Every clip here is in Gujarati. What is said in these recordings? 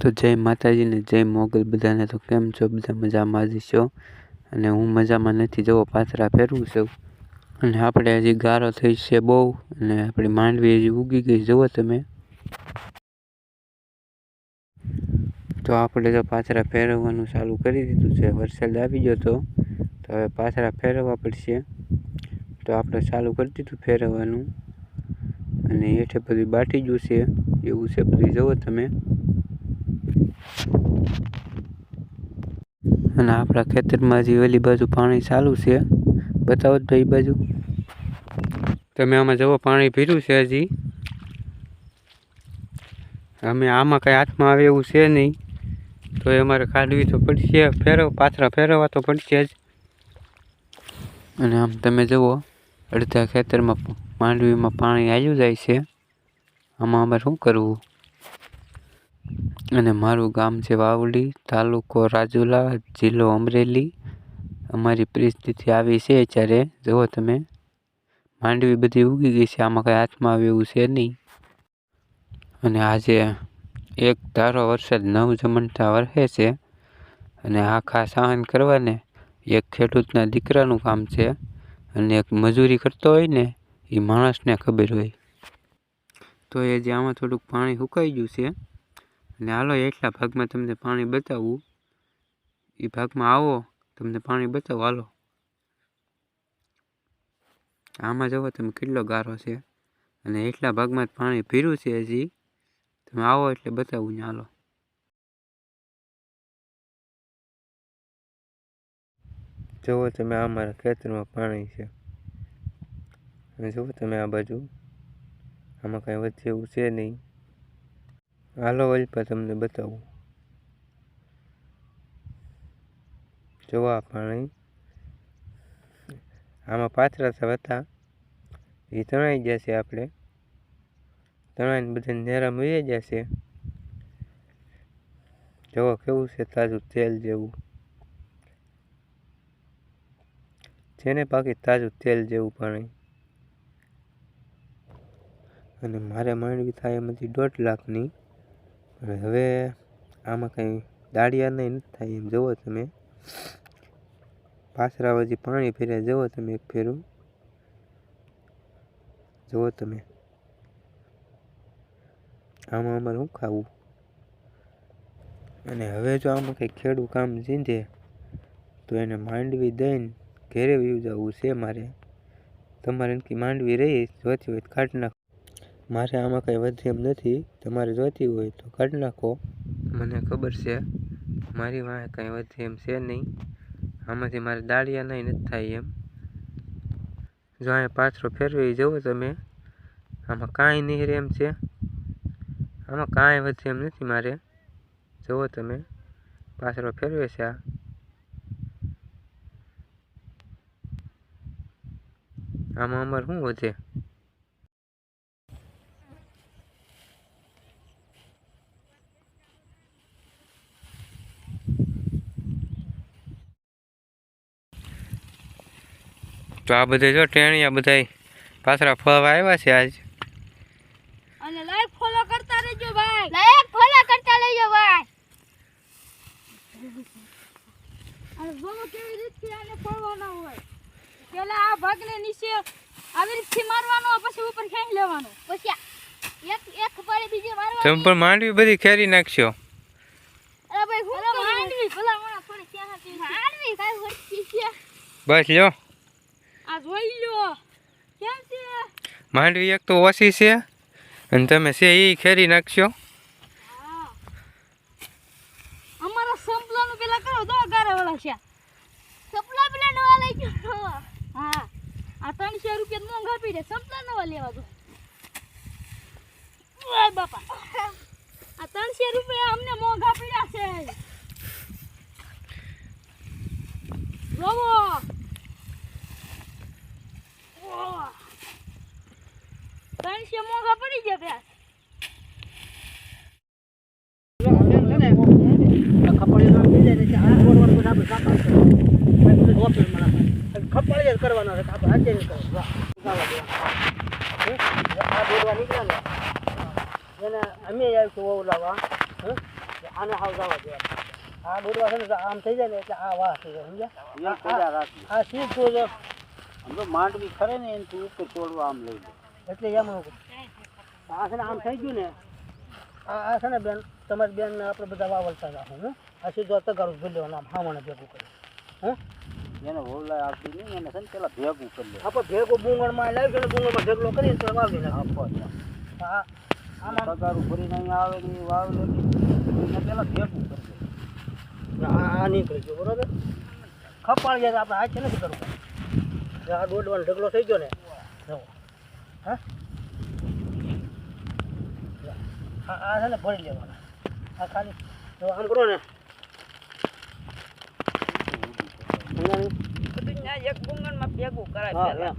તો જય માતાજીને જય મોગલ બધાને. તો કેમ છો બધા મજામાં જ છો? અને હું મજામાં નથી જવો પાથરા ફેરવું છું. અને આપણે હજી ગારો થઈ છે બહુ, અને આપણી માંડવી હજી ઉગી ગઈ, જુઓ તમે. તો આપણે તો પાથરા ફેરવવાનું ચાલુ કરી દીધું છે, વરસાદ આવી ગયો તો. તો હવે પાથરા ફેરવવા પડશે. તો આપણે ચાલુ કરી દીધું ફેરવવાનું. અને હેઠે બધું બાટી ગયું છે, એવું છે બધું, જુઓ તમે. અને આપણા ખેતરમાં જે ઓલી બાજુ પાણી ચાલુ છે બતાવો તો એ બાજુ. તમે આમાં જુઓ પાણી ભીરું છે હજી. અમે આમાં કાંઈ હાથમાં આવે એવું છે નહીં. તો એ અમારે કાઢવી તો પડશે ફેરવ પાથરા ફેરવવા તો પડશે જ. અને આમ તમે જુઓ અડધા ખેતરમાં માંડવીમાં પાણી આવ્યું જાય છે. આમાં અમારે શું કરવું? અને મારું ગામ છે વાવડી, તાલુકો રાજુલા, જિલ્લો અમરેલી. અમારી પરિસ્થિતિ આવી છે અત્યારે જુઓ તમે, માંડવી બધી ઉગી ગઈ છે, આમાં કાંઈ હાથમાં આવે એવું છે નહીં. અને આજે એક ધારો વરસાદ નવ જમણતા વરસે છે અને આખા સહન કરવાને એક ખેડૂતના દીકરાનું કામ છે અને એક મજૂરી કરતો હોય ને એ માણસને ખબર હોય. તો એ જે આમાં થોડુંક પાણી સુકાઈ ગયું છે અને હાલો એટલા ભાગમાં તમને પાણી બતાવું. એ ભાગમાં આવો, તમને પાણી બતાવો. હાલો. આમાં જુઓ તમે કેટલો ગારો છે. અને એટલા ભાગમાં પાણી ભીરું છે હજી. તમે આવો એટલે બતાવું ને હાલો. જુઓ તમે આ મારા ખેતરમાં પાણી છે. અને જુઓ તમે આ બાજુ. આમાં કાંઈ વધે એવું છે નહીં. હાલો વલપા તમને બતાવું. જોવા પાણી આમાં પાથરા હતા. એ તણાઈ જશે આપણે. તણાઈને બધા નેરા મળી જશે જોવો કેવું છે? તાજું તેલ જેવું. જેને બાકી તાજું તેલ જેવું પાણી અને મારે માંડવી થાય એમાંથી દોઢ લાખની અને હવે આમાં કંઈ દાળિયા નહીં થાય એમ. જુઓ તમે. પાછરાવાજી પાણી ફેર્યા જુઓ તમે એક ફેરું. જુઓ તમે. આમાં અમારે શું ખાવું? અને હવે જો આમાં કંઈ ખેડૂ કામ જીંધે તો એને માંડવી દઈને ઘેરે વયું જવું છે મારે. તમારે એનકી માંડવી રહી જોતી હોય તો કાઢી નાખો. મારે આમાં કંઈ વધે નથી. તમારે જોતી હોય તો કાઢી નાખો. મને ખબર છે, મારી વાંહે કંઈ વધે છે નહીં. આમાંથી મારે દાળિયા નહીં, નથી થાય એમ. જો અહીંયા પાછરો ફેરવી જવો તમે, આમાં કાંઈ નહીં રહે એમ છે. આમાં કાંઈ વધે નથી મારે. જુઓ તમે પાછરો ફેરવે છે આ. આમાં અમારે શું વધે? તો આ બધે જો ટેણિયા બધા પાછરા ફળવા આવ્યા છે આજ. અને લાઈક ફોલો કરતા રહેજો ભાઈ. લાઈક ફોલો કરતા રહેજો ભાઈ. અને જોવો કેવી રીતથી આને ફોડવાના હોય. પેલા આ ભાગને નીચે આવી રીતથી મારવાનો પછી ઉપર ખેંચી લેવાનો. પછી આ એક એક પાડે બીજે મારવાનો. તમે પણ માંડવી બધી ખેરી નાખશો. અરે ભાઈ હું માંડવી. ભલા મને થોડી ત્યાં હતી. માંડવી કાઈ વળતી છે. બસ લ્યો આ જોઈ લ્યો કેમ છે માંડવી એક તો ઓછી છે. અને તમે છે એ ખેરી નાખશો. અમારા સંપલાનું પેલા કરો, દો વાળા છે. સંપલા પેલા નવા લઈ ગયો. હા. આ ત્રણસો રૂપિયા મોંઘા પી દે. સંપલા નવા લેવા દો. બાપા. રૂપિયા અમને મોંઘા પીડ્યા છે. ત્રણસો મોંઘા પડી ગયા પ્યાસ ખપાળી કરવાનો છે આપણે આજે નહીં કરવાનો. જવા દો. હે? આ દોડવા નીકળ્યા ને એને અમે ઓવલાવા હે? આને હાવ જવા દેવા આ દોડવા છે ને આમ થઈ જાય ને એટલે આ વાહ થઈ જાય સમજ્યા હજાર આ સીધું છે આમ તો માંડવી ખરે ને એનથી ઉપર તોડવા આમ લઈ લે એટલે એમ આ છે ને આમ થઈ ગયું ને આ આ છે ને બેન તમારી બેન ને આપણે બધા વાવલતા રાખું હં? આ સીધો તગારું ભરી લેવાનું આમ હામણે ભેગું કરી. હં? એને વોલા આપી નહીં એને છે ને પેલા ભેગું કરી લે. આપણે ભેગો બુંગણમાં લાવી ગયો બુંગણમાં ઢગલો કરીને તો વાવી નાખો. હા આ આમાં તગારું ભરીને અહીંયા આવે ને એ લે એને પેલા ભેગું કરી દે આ આ નીકળી ગયો બરોબર? ખપાળ જાય તો આપણે હાથ છે નથી કરવું. આ દોડવાનો ઢગલો થઈ ગયો ને જુઓ હા? આ આ છે ને ભરી લેવાના. આ ખાલી જો આમ કરો ને. એક ગુંગણમાં ભેગું કરાય હા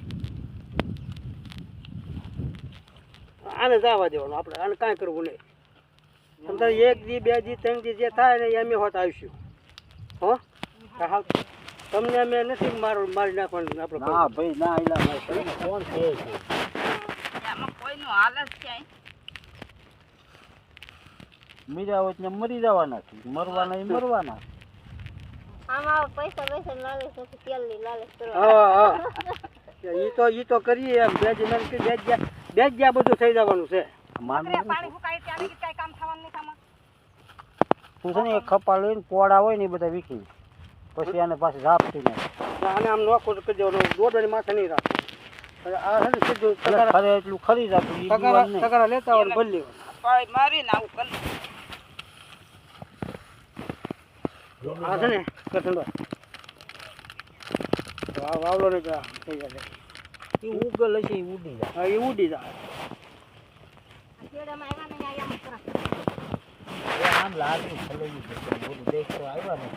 આને જવા દેવાનું આપણે. આને કાંઈ કરવું નહીં. સમજાય? એક દી બે દી ત્રણ દી જે થાય ને એ અમે હોત આવીશું. હો? હા તમને અમે નથી મારું મારી નાખવાનું આપણે ના ભાઈ ના કોણ છે છે આમાં કોઈનું હાલ ક્યાંય. મીરા હોય મરી જવાના છે. મરવાના એ મરવાના. આમાં પૈસા પૈસા લાલચ નથી લાલચ ઈ તો ઈ તો કરીએ એમ. બે જ મેં જ્યાં બધું થઈ જવાનું છે. માંડવી પાણી ફૂકાય ત્યારે કઈ કામ થવાનું નહીં આમાં. તું છે ને એક ખપા લઈને પોળા હોય ને એ બધા વીખી. પછી આને પાછી રાપ થઈ જાય આને આમ નોખો કરી દેવાનું. દોડવાની માથે નહીં રાખવું વાવલો ને થઈ જાય ઈ ઉગલ હશે ઈ ઉડી જાય. હા એ ઉડી જાય. કેડામાં આવ્યા ને અહીંયા આમ કરો. એ આમ લાગુ ખલેલી છે બધું દેખતો આવ્યા ને.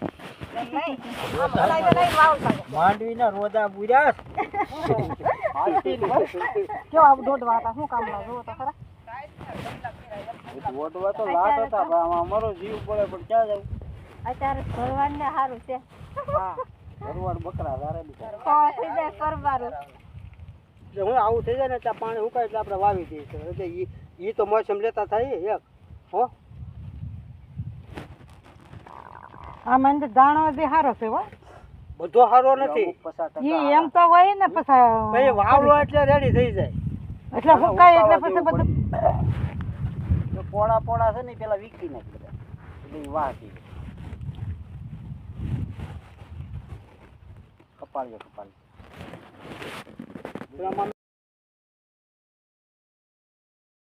માંડવી ના રોદા બુર્યા કેવા દોડવા હતા શું કામ જોવો તો ખરા? ઓટવા તો લાટ હતા પણ અમારો જીવ પડે પણ ક્યાં જવું અત્યારે ભરવાડ ને સારું છે ભરવાડ બકરા વારે બિચારા થઈ જાય એટલે હું આવું થઈ જાય ને ત્યાં પાણી સુકાય એટલે આપણે વાવી દઈએ છીએ. એટલે ઈ તો મોસમ લેતા થાય એક. હો? આ તો દાણો બી સારો છે હો. બધો સારો નથી. ઈ એમ તો હોય ને પછી વાવલો એટલે રેડી થઈ જાય. એટલે હુકાય એટલે પછી બધું જો પોળા પોળા છે ને પેલા વીકી નાખી બધા એટલે વાહ. કપાળીએ કપાળી એટલે આમાં